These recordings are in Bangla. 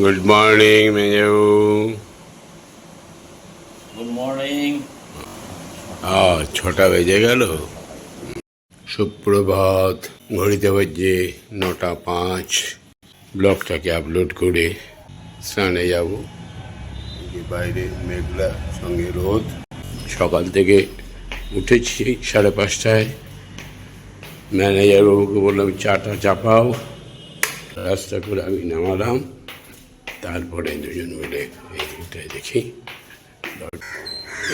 গুড মর্নিং মেজবাবু গুড মর্নিং আ ছটা বেজে গেল। সুপ্রভাত ঘড়িতে বাজছে নটা পাঁচ। ব্লগটাকে আপলোড করে স্নানে যাব। বাইরে মেঘলা সঙ্গে রোদ। সকাল থেকে উঠেছি সাড়ে পাঁচটায়। ম্যানেজার বাবুকে বললাম চাটা চাপাও। রাস্তা করে আমি নামালাম। তারপরে দুজন মিলে এই দিকটায় দেখি।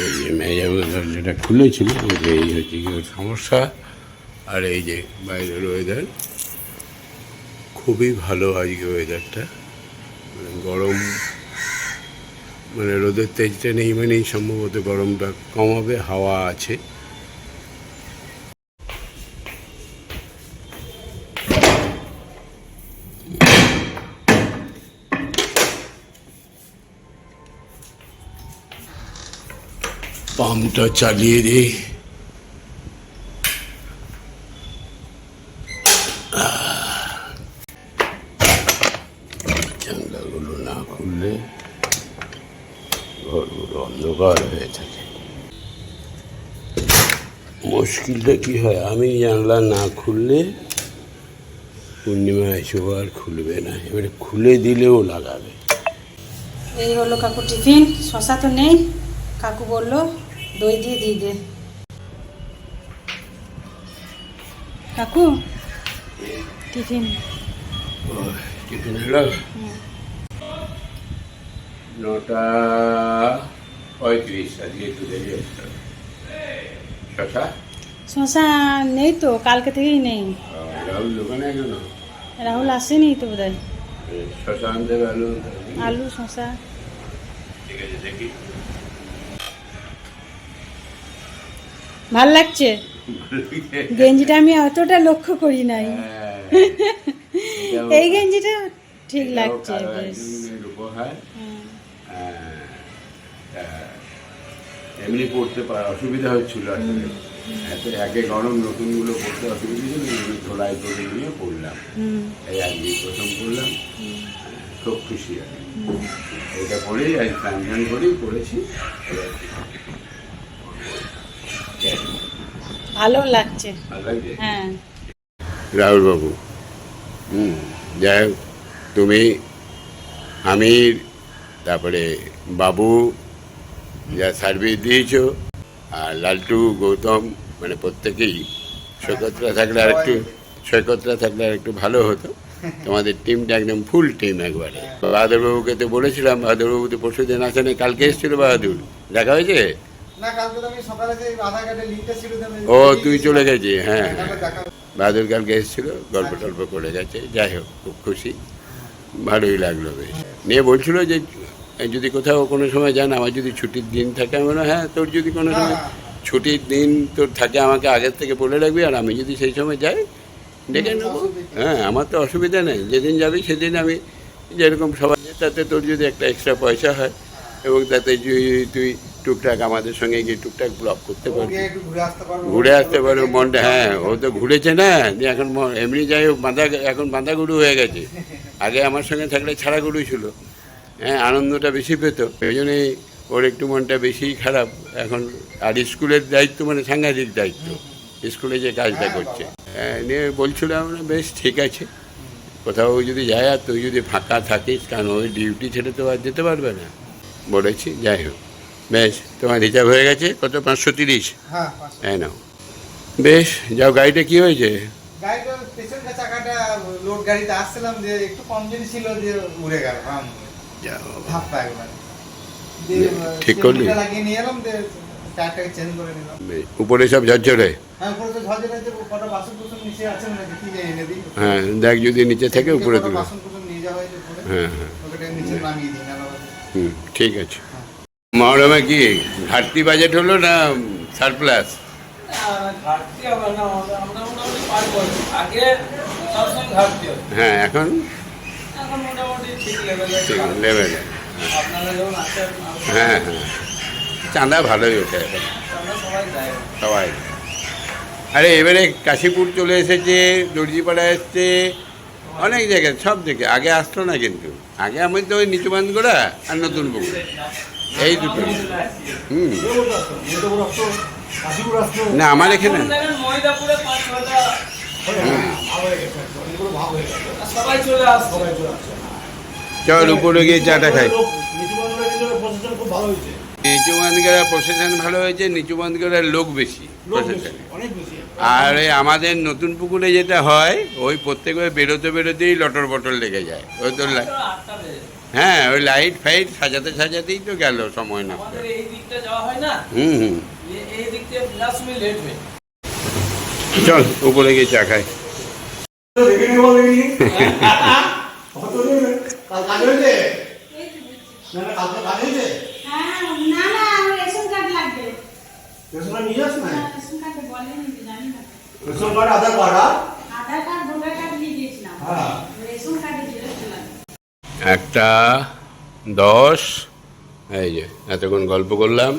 এই যে মেজাবুর দরজাটা খুলেছিল যে এই হচ্ছে কি সমস্যা। আর এই যে বাইরের ওয়েদার খুবই ভালো আজকে ওয়েদারটা মানে গরম মানে রোদের তেজটা নেই মানেই সম্ভবত গরমটা কমাবে, হাওয়া আছে। পাম্পটা চালিয়ে দিই জানলাগুলো না খুললে ঘরগুলো অন্ধকার হয়ে থাকে। মুশকিলটা কি হয়? আমি জানলা না খুললে পূর্ণিমা এসব আর খুলবে না। এবারে খুলে দিলেও লাগাবে। এই হলো কাকু টিফিন, শশা তো নেই। কাকু বলল দই দিয়ে দিয়ে দে। কাকু টিফিন। টিফিন হলো নটা পঁয়ত্রিশ আজকে একটু দেরি শশা? শশা নেই তো কালকে থেকেই নেই। রাহুল দোকানে কেন রাহুল আসেনি তো বোধ শশা আনতে পারল আলু শশা। ঠিক আছে দেখি। ভালো লাগছে? গেঞ্জিটা আমি অতটা লক্ষ্য করি নাই। এই গেঞ্জিটা ঠিক লাগছে বেশ। উপহার এমনি পড়তে পার অসুবিধা হচ্ছিল আসলে। একে গরম নতুনগুলো পড়তে অসুবিধা ছিল ধোলাই করে নিয়ে পড়লাম। এই আজকে প্রথম পড়লাম। খুব খুশি আমি। এটা পড়েই আজ স্নান করেই পড়েছি। ভালো লাগছে। ভালো লাগছে? হ্যাঁ। রাহুল বাবু হুম যাই হোক তুমি আমির তারপরে বাবু যা সার্ভিস দিয়েছ আর লালটু গৌতম মানে প্রত্যেকেই সৈকতরা থাকলে আর একটু সৈকতরা থাকলে আর একটু ভালো হতো। তোমাদের টিমটা একদম ফুল টিম একবারে। বাহাদুরবাবুকে তো বলেছিলাম বাহাদুরবাবু তো পরশু দিন আসেনি কালকে এসেছিল বাহাদুর। দেখা হয়েছে? ও তুই চলে গেছিস হ্যাঁ। হ্যাঁ দেখা কালকে এসেছিল গল্প টল্প করে গেছে যাই হোক খুব খুশি। ভালোই লাগল বেশ। নিয়ে বলছিল যে যদি কোথাও কোনো সময় যান আমার যদি ছুটির দিন থাকে আমি বললাম হ্যাঁ তোর যদি কোনো সময় ছুটির দিন তোর থাকে আমাকে আগের থেকে বলে রাখবি আর আমি যদি সেই সময় যাই ডেকে নেব। হ্যাঁ আমার তো অসুবিধা নেই। যেদিন যাবি সেদিন আমি যেরকম সবাই তাতে তোর যদি একটা এক্সট্রা পয়সা হয় এবং তাতে যদি তুই টুকটাক আমাদের সঙ্গে গিয়ে টুকটাক ব্লক করতে পারবি। ঘুরে আসতে পারব। মনটা হ্যাঁ ও তো ঘুরেছে না এখন এমনি যাই হোক বাঁধা এখন বাঁধা গরু হয়ে গেছে। আগে আমার সঙ্গে থাকলে ছাড়া গরু ছিল। হ্যাঁ আনন্দটা বেশি পেত। ওই জন্যই ওর একটু মনটা বেশি খারাপ। এখন আর স্কুলের দায়িত্ব মানে সাংঘাতিক দায়িত্ব স্কুলে যে কাজটা করছে। হ্যাঁ, নিয়ে বলছিলাম বেশ ঠিক আছে। কোথাও যদি যায় আর তুই যদি ফাঁকা থাকিস কারণ ওই ডিউটি ছেড়ে তো আর যেতে পারবে না। বলেছি যাই হোক। বেশ তোমার রিজার্ভ হয়ে গেছে? কত? পাঁচশো তিরিশ? হ্যাঁ। হ্যাঁ নাও। বেশ যাও গাড়িটা কি হয়েছে? গাড়িটার পেছনটা চাকাটা লোড গাড়িতে আসছিলাম যে একটু কম ছিল যে উড়ে গেল ধাপ্পা একবার ঠিক করলি? লাগিয়ে নিয়ে এলাম যে উপরে সব ঝরঝরে? হ্যাঁ মানে হ্যাঁ দেখ যদি নিচে থাকে উপরে তুলে। হ্যাঁ হ্যাঁ। হুম ঠিক আছে। মহরমে কি ঘাটতি বাজেট হলো না সারপ্লাস হয় এখন? লেভেলে হ্যাঁ হ্যাঁ। চাঁদা ভালোই ওঠে। এখন সবাই সবাই আরে এবারে কাশীপুর চলে এসেছে দর্জিপাড়া এসছে অনেক জায়গায় সব দিকে। আগে আসতো না কিন্তু। আগে আমি তো ওই নিচু বান্ধগোড়া আর নতুন পুকুর এই দুটো। হুম। না, আমার এখানে চলে, উপরে গিয়ে চাটা খাই। নিচু বান্ধগোড়া প্রসেশন ভালো হয়েছে নিচু বান্ধগোড়ার লোক বেশি আর আমাদের নতুন পুকুরে যেটা হয়, ওই প্রত্যেকবার বেরোতে বেরোতেই লটর বটল লেগে যায়। ওই তো হ্যাঁ ওই লাইট ফাইট সাজাতে সাজাতেই তো গেল সময় নষ্ট। আমাদের এই দিকটা যাওয়া হয় না? হুম হুম। হয়ে। চল উপরে গিয়ে চা খাই। দেখে নিয়ে বল দেখি একটা দশ এই যে এতক্ষণ গল্প করলাম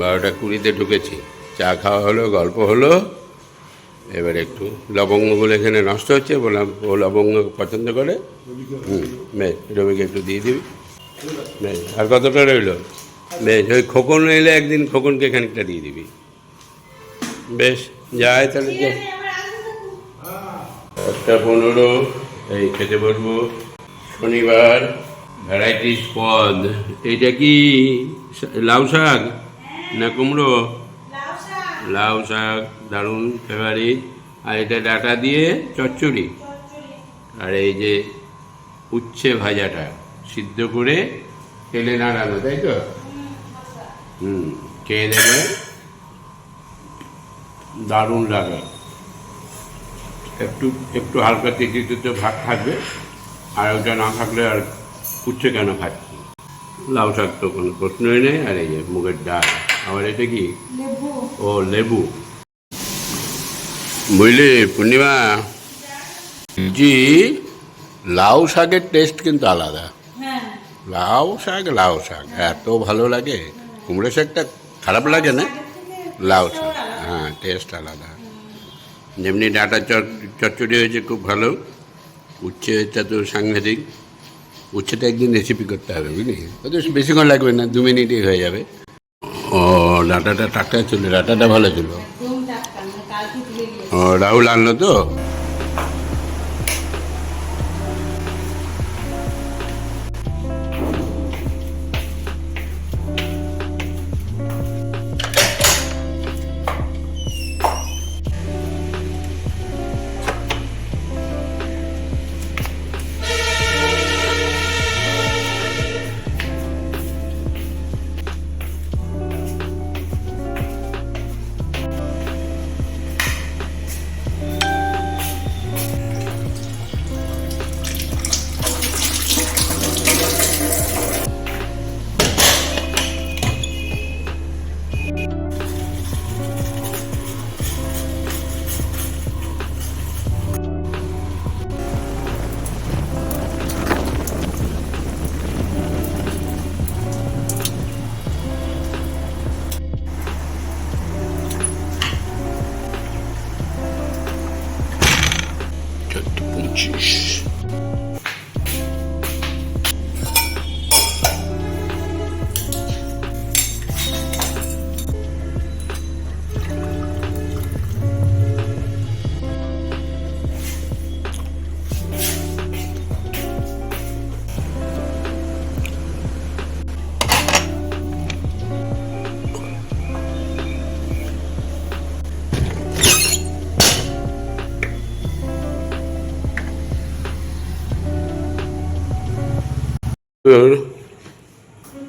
বারোটা কুড়িতে ঢুকেছি। চা খাওয়া হলো গল্প হলো এবার একটু লবঙ্গগুলো এখানে নষ্ট হচ্ছে বললাম ও লবঙ্গ পছন্দ করে? হুম বেশ রবিকে একটু দিয়ে দিবি। বেশ আর কতটা রইল? বেশ ওই খোকন এলে একদিন খোকনকে খানিকটা দিয়ে দিবি। বেশ যায় তাহলে। একটা পনেরো এই খেতে বলব শনিবার। ভ্যারাইটিস পদ এটা কি লাউ শাক না কুমড়ো? লাউ শাক। দারুণ ফেভারিট আর এটা ডাটা দিয়ে চচ্চড়ি। আর এই যে উচ্ছে ভাজাটা সিদ্ধ করে তেলে নাড়ানো তাই তো? হুম খেয়ে দেবে দারুণ লাগে। একটু একটু হালকা তেঁচে তেঁচে ভাত থাকবে। আর ওটা না থাকলে আর উচ্ছে কেন খাচ্ছি লাউ শাক তো কোনো প্রশ্নই নেই আর এই যে মুগের ডাল আবার এটা কি? ও লেবু। বুঝলি পূর্ণিমা? জি লাউ শাকের টেস্ট কিন্তু আলাদা। হ্যাঁ। লাউ শাক লাউ শাক এত ভালো লাগে। কুমড়ো শাকটা খারাপ লাগে না? লাউ শাক হ্যাঁ টেস্ট আলাদা। যেমনি ডাটা চট চচ্চড়ি হয়েছে খুব ভালো। উচ্ছেটা তো সাংঘাতিক। উচ্ছেটা একদিন রেসিপি করতে হবে বুঝলি? ওদের বেশিক্ষণ লাগবে না দু মিনিটেই হয়ে যাবে। ও ডাটাটা টাটকা ছিল ডাটাটা ভালো ছিল ও রাহুল আনলো তো? Shh.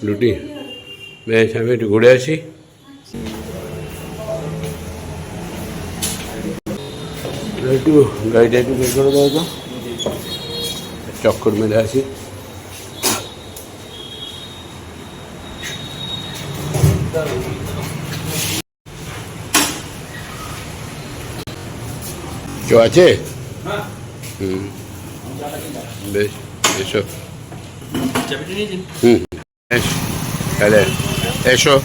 রুটি বেশ, আমি একটু ঘুরে আসি। একটু গাড়িটা একটু বের করে দেওয়া তো। চক্কর মেরে আসি। কেউ আছে? হুম। বেশ, এসো। হুম। তাহলে এসো।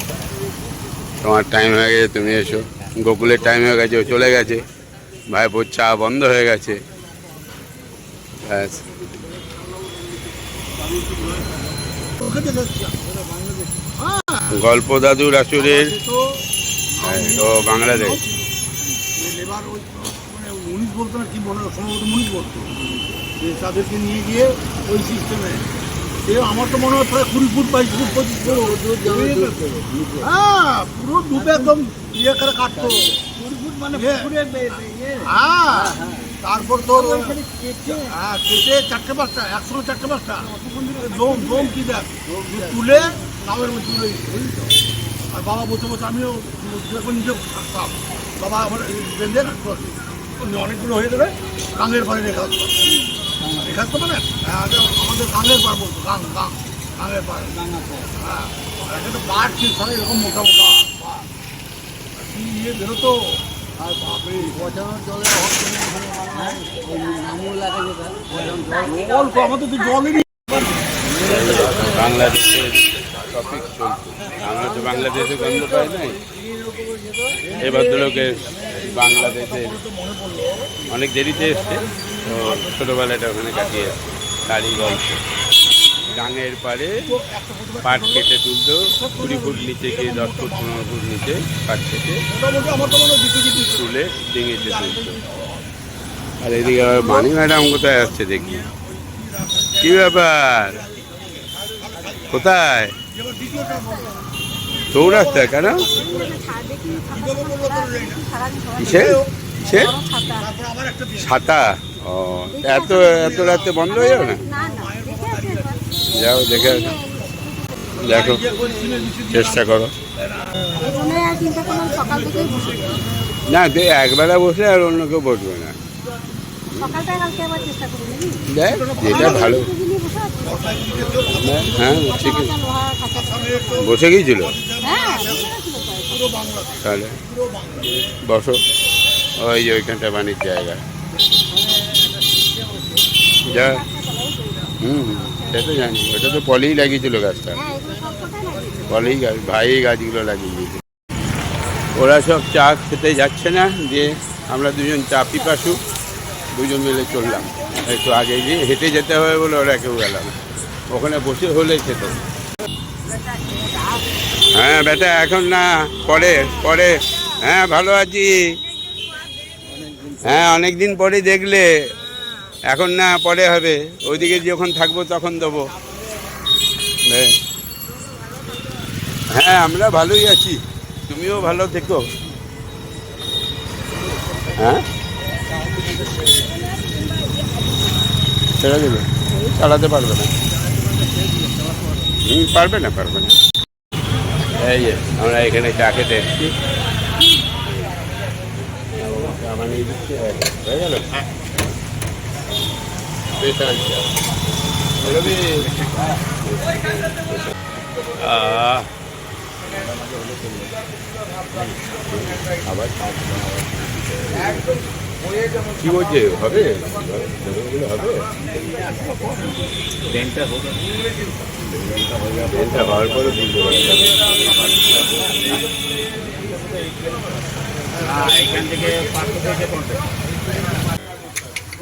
তোমার টাইম হয়ে গেছে তুমি এসো। গোকুলের টাইম হয়ে গেছে ও চলে গেছে। ভাইপোর চা বন্ধ হয়ে গেছে। গল্প দাদু রাসুরের হ্যাঁ, ও বাংলাদেশ। বলতো না কি হয়, সম্ভবত বলতো তাদেরকে নিয়ে গিয়ে ওই সিস্টেমে সে আমার তো মনে হয় প্রায় কুড়ি ফুট বাইশ ফুট পঁচিশ ফুট। হ্যাঁ পুরো ডুবে একদম ইয়ে করে কাটতো। কুড়ি ফুট মানে হ্যাঁ তারপর তোর হ্যাঁ কেটে চারটে পাঁচটা একসঙ্গে চারটে পাঁচটা। জম জম কি দেখ তুলে নামের মধ্যে তুলে? আর বাবা বসে বসে আমিও নিজে থাকতাম। বাবা আমার বেঁধে রাখতো অনেকগুলো হয়ে যাবে গাঙের পাড়ে রেখে রেখে আসতো মানে হ্যাঁ, আমাদের গাঙের পাড় বলতো গাং গাং গাঙের পাড় হ্যাঁ একটা পাট ছিল সবাই এরকম মোটা মোটা। কি ইয়ে বেরোতো? আর বাপরে পচানোর জলে অল্প আমাদের তো জলই। টপিক চলছে আমরা তো বাংলাদেশে গন্ধ পাই নাই। এই ভদ্রলোকের বাংলাদেশে অনেক দেরিতে এসছে, তো ছোটোবেলাটা ওখানে কাটিয়ে তারই গল্প। গাঙের পাড়ে পাট কেটে তুলতো, কুড়ি ফুট নিচে গিয়ে দশ ফুট, পনেরো ফুট নিচে পাট কেটে তুলে ডিঙিতে তুলতো। আর এদিকে আবার মানি ম্যাডাম কোথায় আসছে দেখি। কি ব্যাপার? কোথায়? চৌরাস্তায় কেন? কিসে? কিসে? ছাতা। ও, এত এত রাতে বন্ধ হয়ে যাবে না? যাও, দেখে দেখো, চেষ্টা করো। না একবেলা বসে আর অন্য কেউ বসবে না। দেখ, যেটা ভালো। হ্যাঁ ঠিক আছে। বসে গিয়েছিল? হ্যাঁ। তাহলে বসো। ওই যে ওইখানটা বাণিজ্য জায়গা। যা হুম হুম, সে তো জানি। ওটা তো পলেই লাগিয়েছিল গাছটা। হ্যাঁ পলেই গাছ ভাই গাছগুলো লাগিয়ে ওরা সব চা খেতে যাচ্ছে না দিয়ে আমরা দুজন চা পিপাসু দুজন মিলে চললাম। একটু আগে গিয়ে হেঁটে যেতে হবে বলে ওরা কেউ গেলাম ওখানে বসে হলে খেত হ্যাঁ বেটা, এখন না, পরে পরে। হ্যাঁ ভালো আছি। হ্যাঁ অনেক দিন পরে দেখলে। এখন না, পরে হবে। ওইদিকে যখন থাকব, তখন দেবো। বেশ। হ্যাঁ আমরা ভালোই আছি। তুমিও ভালো থেকো। হ্যাঁ? চালাতে পারবে না। পারবে না পারবে না। এই যে আমরা এখানে চা খেতে এসেছি। হয়ে গেল? আবার কি বলছে? হবে? হবে ট্রেনটা হওয়ার পরে বুঝতে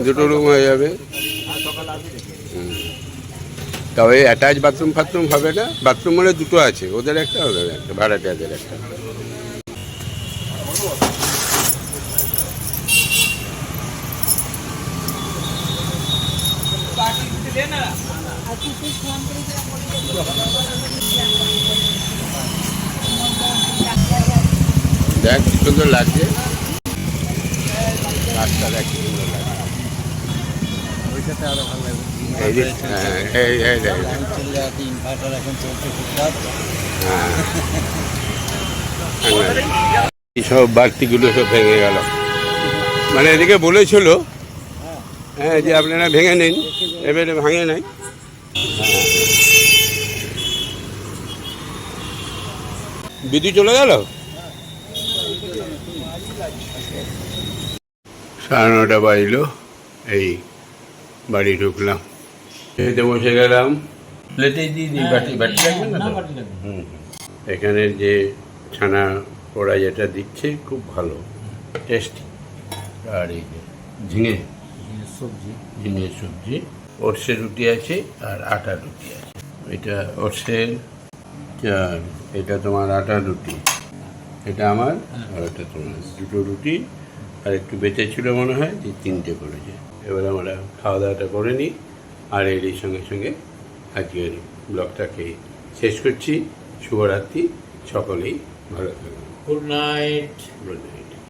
দুটো রুম হয়ে যাবে। হুম। তবে অ্যাটাচ বাথরুম ফাথরুম হবে না? বাথরুম মানে দুটো আছে। ওদের একটা ওদের একটা ভাড়াটিয়াদের একটা। দেখ কি সুন্দর লাগছে। রাস্তা দেখ হ্যাঁ, হ্যাঁ। সব বাড়তিগুলো সব ভেঙে গেল। মানে এদিকে বলেছিল হ্যাঁ যে আপনারা ভেঙে নিন এবারে ভাঙে নাই। বিদ্যুৎ চলে গেল? সাড়ে নটা বাজলো এই বাড়ি ঢুকলাম। খেতে বসে গেলাম। প্লেটে দিয়ে দিই বাটি বাটি না হুম। এখানের যে ছানা পোড়া যেটা দিচ্ছে খুব ভালো টেস্টি। আর এই যে ঝিঙে। সবজি ঝিঙের সবজি ওটসের রুটি আছে আর আটার রুটি আছে। এটা ওটসের এটা তোমার আটার রুটি এটা আমার আর এটা তোমার দুটো রুটি। আর একটু বেঁচে ছিল মনে হয় যে তিনটে করেছে। এবার আমরা খাওয়া দাওয়াটা করে নিই আর এর এই সঙ্গে সঙ্গে আজকের ব্লগটাকে শেষ করছি। শুভরাত্রি সকলেই ভালো থাকুন। Good night good night